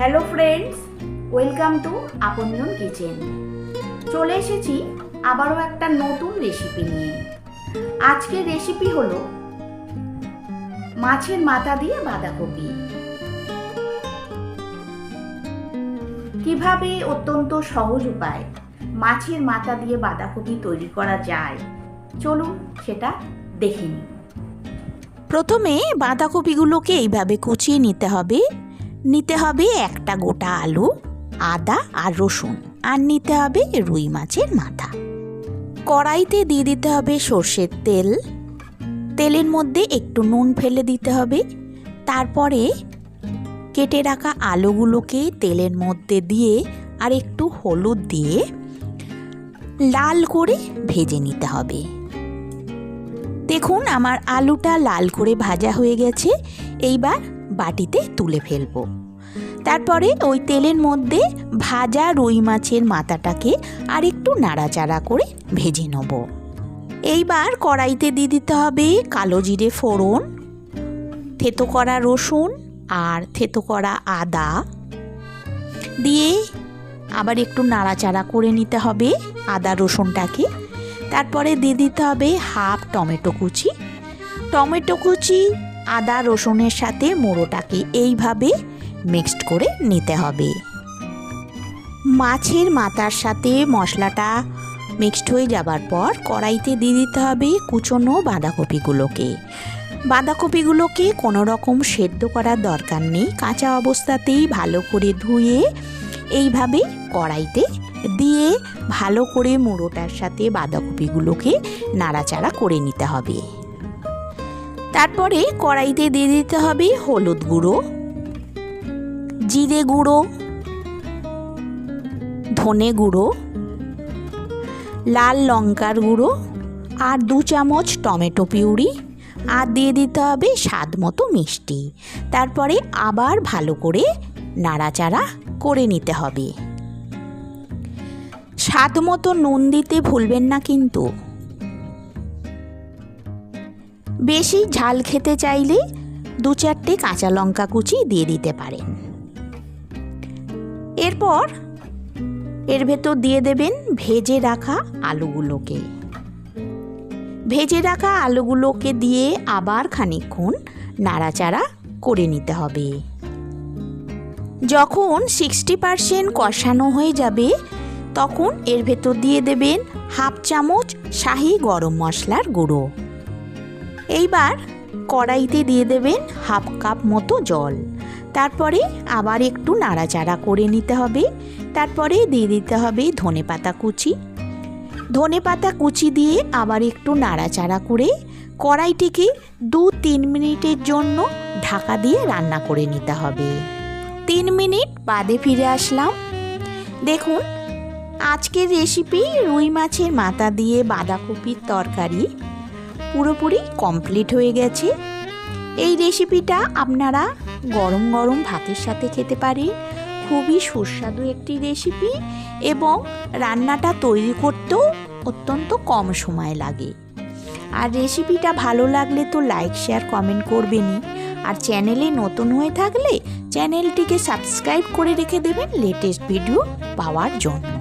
Hello friends welcome to Apanjan kitchen চলে এসেছি আবারও একটা নতুন রেসিপি নিয়ে। আজকের রেসিপি হলো মাছের মাথা দিয়ে বাঁধাকপি। কীভাবে অত্যন্ত সহজ উপায় মাছের মাথা দিয়ে বাঁধাকপি তৈরি করা যায়, চলুন সেটা দেখে নিই। প্রথমে বাঁধাকপিগুলোকে এইভাবে কুচিয়ে নিতে হবে। নিতে হবে একটা গোটা আলু, আদা আর রসুন, আর নিতে হবে রুই মাছের মাথা। কড়াইতে দিয়ে দিতে হবে সর্ষের তেল। তেলের মধ্যে একটু নুন ফেলে দিতে হবে। তারপরে কেটে রাখা আলুগুলোকে তেলের মধ্যে দিয়ে আর একটু হলুদ দিয়ে লাল করে ভেজে নিতে হবে। দেখুন, আমার আলুটা লাল করে ভাজা হয়ে গেছে। এইবার বাটিতে তুলে ফেলব। তারপরে ওই তেলের মধ্যে ভাজা রুই মাছের মাথাটাকে আর একটু নাড়াচাড়া করে ভেজে নেব। এইবার কড়াইতে দিয়ে দিতে হবে কালো জিরে ফোড়ন, থেতো করা রসুন আর থেতো করা আদা। দিয়ে আবার একটু নাড়াচাড়া করে নিতে হবে আদা রসুনটাকে। তারপরে দিয়ে দিতে হবে হাফ টমেটো কুচি। টমেটো কুচি আদা, রসুনের সাথে মোড়োটাকে এইভাবে মিক্সড করে নিতে হবে। মাছের মাথার সাথে মশলাটা মিক্সড হয়ে যাবার পর কড়াইতে দিয়ে দিতে হবে কুচনো বাঁধাকপিগুলোকে। বাঁধাকপিগুলোকে কোনো রকম সেদ্ধ করার দরকার নেই, কাঁচা অবস্থাতেই ভালো করে ধুয়ে এইভাবে কড়াইতে দিয়ে ভালো করে মুড়োটার সাথে বাঁধাকপিগুলোকে নাড়াচাড়া করে নিতে হবে। তারপরে কড়াইতে দিয়ে দিতে হবে হলুদ গুঁড়ো, জিরে গুঁড়ো, ধনে গুঁড়ো, লাল লঙ্কার গুঁড়ো আর দু চামচ টমেটো পিউরি আর দিয়ে দিতে হবে স্বাদ মতো মিষ্টি। তারপরে আবার ভালো করে নাড়াচাড়া করে নিতে হবে। স্বাদ মতো নুন দিতে ভুলবেন না কিন্তু। বেশি ঝাল খেতে চাইলে দু চারটে কাঁচা লঙ্কা কুচি দিয়ে দিতে পারেন এরপর এর ভেতর দিয়ে দেবেন ভেজে রাখা আলুগুলোকে। ভেজে রাখা আলুগুলোকে দিয়ে আবার খানিকক্ষণ নাড়াচাড়া করে নিতে হবে। যখন সিক্সটি পারসেন্ট কষানো হয়ে যাবে, তখন এর ভেতর দিয়ে দেবেন হাফ চামচ শাহি গরম মশলার গুঁড়ো। এইবার কড়াইতে দিয়ে দেবেন হাফ কাপ মতো জল। তারপরে আবার একটু নাড়াচাড়া করে নিতে হবে। তারপরে দিয়ে দিতে হবে ধনে পাতা কুচি। ধনে পাতা কুচি দিয়ে আবার একটু নাড়াচাড়া করে কড়াইটিকে দু তিন মিনিটের জন্য ঢাকা দিয়ে রান্না করে নিতে হবে। তিন মিনিট বাদে ফিরে আসলাম। দেখুন, আজকের রেসিপি রুই মাছের মাথা দিয়ে বাঁধাকপির তরকারি পুরোপুরি কমপ্লিট হয়ে গেছে। এই রেসিপিটা আপনারা গরম গরম ভাতের সাথে খেতে পারেন। খুবই সুস্বাদু একটি রেসিপি এবং রান্নাটা তৈরি করতেও অত্যন্ত কম সময় লাগে। আর রেসিপিটা ভালো লাগলে তো লাইক শেয়ার কমেন্ট করবেনই। আর চ্যানেলে নতুন হয়ে থাকলে চ্যানেলটিকে সাবস্ক্রাইব করে রেখে দেবেন লেটেস্ট ভিডিও পাওয়ার জন্য।